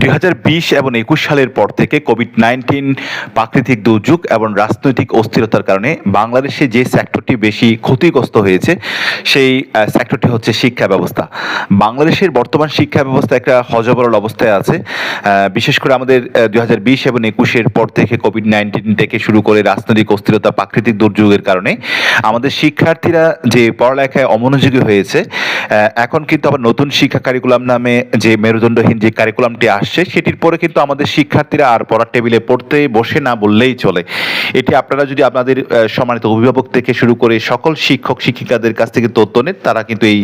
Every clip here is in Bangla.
দুই হাজার বিশ এবং একুশ সালের পর থেকে কোভিড নাইন্টিন প্রাকৃতিক দুর্যোগ এবং রাজনৈতিক অস্থিরতার কারণে বাংলাদেশে যে সেক্টরটি বেশি ক্ষতিগ্রস্ত হয়েছে, সেই সেক্টরটি হচ্ছে শিক্ষা ব্যবস্থা। বাংলাদেশের বর্তমান শিক্ষা ব্যবস্থা একটা হজবরল অবস্থায় আছে। বিশেষ করে আমাদের দুই হাজার বিশ এবং একুশের পর থেকে কোভিড নাইন্টিন থেকে শুরু করে রাজনৈতিক অস্থিরতা, প্রাকৃতিক দুর্যোগের কারণে আমাদের শিক্ষার্থীরা যে পড়ালেখায় অমনোযোগী হয়েছে এখন কিন্তু আবার নতুন শিক্ষা কারিকুলাম নামে যে মেরুদণ্ডহীন যে কারিকুলামটি আসছে, সেটির পরে কিন্তু আমাদের শিক্ষার্থীরা আর পড়ার টেবিলে পড়তে বসে না বললেই চলে। এটি আপনারা যদি আপনাদের সম্মানিত অভিভাবক থেকে শুরু করে সকল শিক্ষক, শিক্ষিকাদের কাছ থেকে তথ্য নেন, তারা কিন্তু এই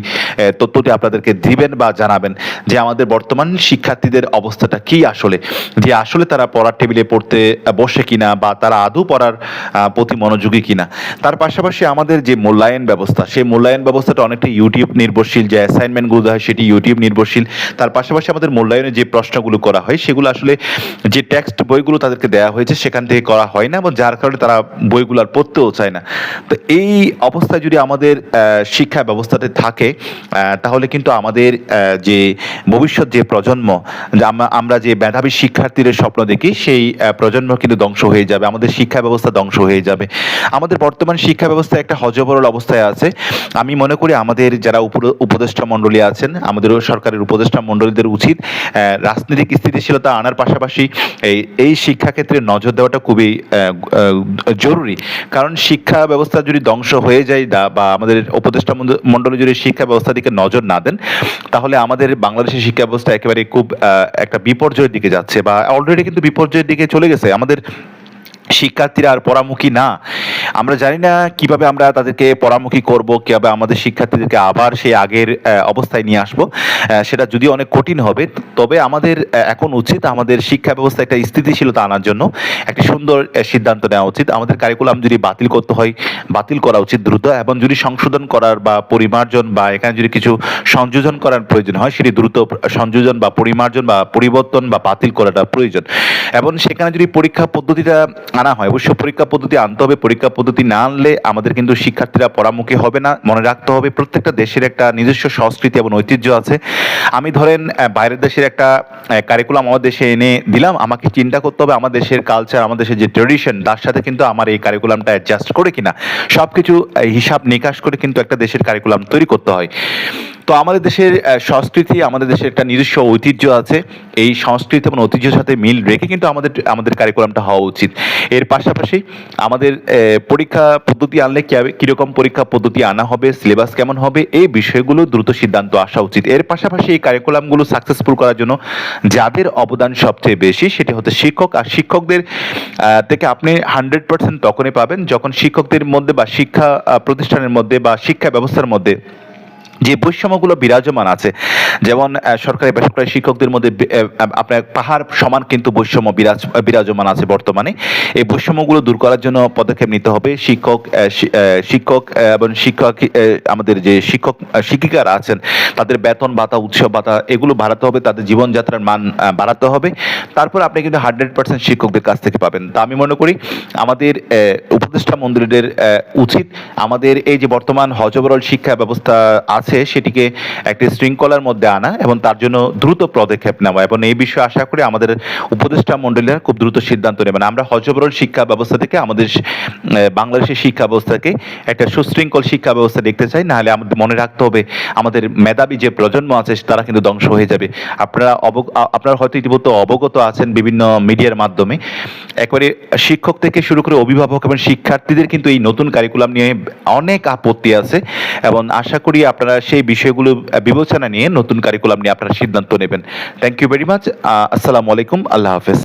তথ্যটি আপনাদেরকে দিবেন বা জানাবেন যে আমাদের বর্তমান শিক্ষার্থীদের অবস্থাটা কি আসলে। যে আসলে তারা পড়ার টেবিলে পড়তে বসে কিনা বা তারা আদৌ পড়ার প্রতি মনোযোগী কিনা। তার পাশাপাশি আমাদের যে মূল্যায়ন ব্যবস্থা, সেই মূল্যায়ন ব্যবস্থাটা অনেকটা ইউটিউব নির্ভরশীল, যে অ্যাসাইনমেন্টগুলো হয় সেটি ইউটিউব নির্ভরশীল। তার পাশাপাশি আমাদের মূল্যায়নের যে প্রশ্নগুলো করা হয় সেগুলো আসলে যে টেক্সট বইগুলো তাদেরকে দেওয়া হয়েছে সেখান থেকে করা হয় না এবং যার কারণে তারা বইগুলো আর পড়তেও চায় না। তো এই অবস্থায় যদি আমাদের শিক্ষা ব্যবস্থাতে থাকে তাহলে কিন্তু আমাদের যে ভবিষ্যৎ যে প্রজন্ম আমরা- যে মেধাবী শিক্ষার্থীদের স্বপ্ন দেখি সেই প্রজন্ম কিন্তু ধ্বংস হয়ে যাবে আমাদের শিক্ষা ব্যবস্থা ধ্বংস হয়ে যাবে। আমাদের বর্তমান শিক্ষা ব্যবস্থা একটা হজবরল অবস্থায় আছে। আমি মনে করি আমাদের যারা উপদেষ্টা মণ্ডলী আছেন আমাদেরও সরকারের উপদেষ্টা মণ্ডলীদের উচিত আহ, রাজনৈতিক স্থিতিশীলতা আনার পাশাপাশি এই এই শিক্ষাক্ষেত্রে নজর দেওয়াটা খুবই জরুরি। কারণ শিক্ষা ব্যবস্থা যদি ধ্বংস হয়ে যায় বা আমাদের উপদেষ্টা মণ্ডলী যদি শিক্ষা ব্যবস্থার দিকে নজর না দেন, তাহলে আমাদের বাংলাদেশের শিক্ষা ব্যবস্থা একেবারে খুব একটা বিপর্যয়ের দিকে যাচ্ছে বা অলরেডি কিন্তু বিপর্যয়ের দিকে চলে গেছে। আমাদের শিক্ষার্থীরা আর পরামুখী না। আমরা জানি না কীভাবে আমরা তাদেরকে পরামুখী করব, কীভাবে আমাদের শিক্ষার্থীদেরকে আবার সেই আগের অবস্থায় নিয়ে আসব সেটা যদি অনেক কঠিন হবে, তবে আমাদের এখন উচিত আমাদের শিক্ষা ব্যবস্থা একটা স্থিতিশীলতা আনার জন্য, একটি সুন্দর সিদ্ধান্ত নেওয়া উচিত। আমাদের কারিকুলাম যদি বাতিল করতে হয়, বাতিল করা উচিত দ্রুত, এবং যদি সংশোধন করার বা পরিমার্জন বা এখানে যদি কিছু সংযোজন করার প্রয়োজন হয়, সেটি দ্রুত সংযোজন বা পরিমার্জন বা পরিবর্তন বা বাতিল করাটা প্রয়োজন। এবং সেখানে যদি পরীক্ষা পদ্ধতিটা আনা হয়। অবশ্য পরীক্ষা পদ্ধতি আনতে হবে। পরীক্ষা পদ্ধতি না আনলে আমাদের কিন্তু শিক্ষার্থীরা পরামুখী হবে না। মনে রাখতে হবে প্রত্যেকটা দেশের একটা নিজস্ব সংস্কৃতি এবং ঐতিহ্য আছে। আমি ধরেন বাইরের দেশের একটা কারিকুলাম আমার দেশে এনে দিলাম। আমাকে চিন্তা করতে হবে আমার দেশের কালচার আমার দেশের যে ট্রেডিশন তার সাথে কিন্তু আমার এই কারিকুলামটা অ্যাডজাস্ট করে কিনা। সব কিছু হিসাব নিকাশ করে কিন্তু একটা দেশের কারিকুলাম তৈরি করতে হয়। তো আমাদের দেশের সংস্কৃতি, আমাদের দেশের একটা নিজস্ব ঐতিহ্য আছে। এই সংস্কৃতি এবং ঐতিহ্যের সাথে মিল রেখে কিন্তু আমাদের আমাদের কারিকুলামটা হওয়া উচিত। এর পাশাপাশি আমাদের পরীক্ষা পদ্ধতি আনলে কীরকম পরীক্ষা পদ্ধতি আনা হবে, সিলেবাস কেমন হবে, এই বিষয়গুলো দ্রুত সিদ্ধান্ত আসা উচিত। এর পাশাপাশি এই কারিকুলামগুলো সাকসেসফুল করার জন্য যাদের অবদান সবচেয়ে বেশি সেটি হচ্ছে শিক্ষক। আর শিক্ষকদের থেকে আপনি হান্ড্রেড পার্সেন্ট তখনই পাবেন যখন শিক্ষকদের মধ্যে বা শিক্ষা প্রতিষ্ঠানের মধ্যে বা শিক্ষা ব্যবস্থার মধ্যে যে বৈষম্যগুলো বিরাজমান আছে, যেমন সরকারি বেসরকারি শিক্ষকদের মধ্যে আপনার পাহাড় সমান কিন্তু বৈষম্য বিরাজ, বিরাজমান আছে বর্তমানে। এই বৈষম্যগুলো দূর করার জন্য পদক্ষেপ নিতে হবে। শিক্ষক শিক্ষক এবং শিক্ষক আমাদের যে শিক্ষক শিক্ষিকারা আছেন, তাদের বেতন ভাতা, উৎসব ভাতা, এগুলো বাড়াতে হবে। তাদের জীবনযাত্রার মান বাড়াতে হবে। তারপর আপনি কিন্তু হান্ড্রেড পার্সেন্ট শিক্ষকদের কাছ থেকে পাবেন। তা আমি মনে করি, আমাদের উপদেষ্টা মন্দিরের উচিত আমাদের এই যে বর্তমান হজবরল শিক্ষা ব্যবস্থা আছে সেটিকে একটি শৃঙ্খলার মধ্যে আনা এবং তার জন্য দ্রুত পদক্ষেপ নেওয়া এবং এই বিষয়ে আশা করি আমাদের উপদেষ্টা মন্ডলীরা খুব দ্রুত সিদ্ধান্ত নেবেন। আমরা হজবরল শিক্ষা ব্যবস্থা থেকে আমাদের বাংলাদেশের শিক্ষা ব্যবস্থাকে একটা সুশৃঙ্খল শিক্ষা ব্যবস্থা দেখতে চাই নাহলে আমাদের মনে রাখতে হবে আমাদের মেধাবী যে প্রজন্ম আছে তারা কিন্তু ধ্বংস হয়ে যাবে। আপনারা অবগ, আ- আপনারা হয়তো ইতিমধ্যে অবগত আছেন বিভিন্ন মিডিয়ার মাধ্যমে। একবারে শিক্ষক থেকে শুরু করে অভিভাবক এবং শিক্ষার্থীদের কিন্তু এই নতুন কারিকুলাম নিয়ে অনেক আপত্তি আছে এবং আশা করি আপনারা সেই বিষয়গুলো বিবেচনা নিয়ে নতুন কারিকুলাম নিয়ে আপনারা সিদ্ধান্ত নেবেন। থ্যাংক ইউ ভেরি মাচ আসসালামু আলাইকুম, আল্লাহ হাফেজ।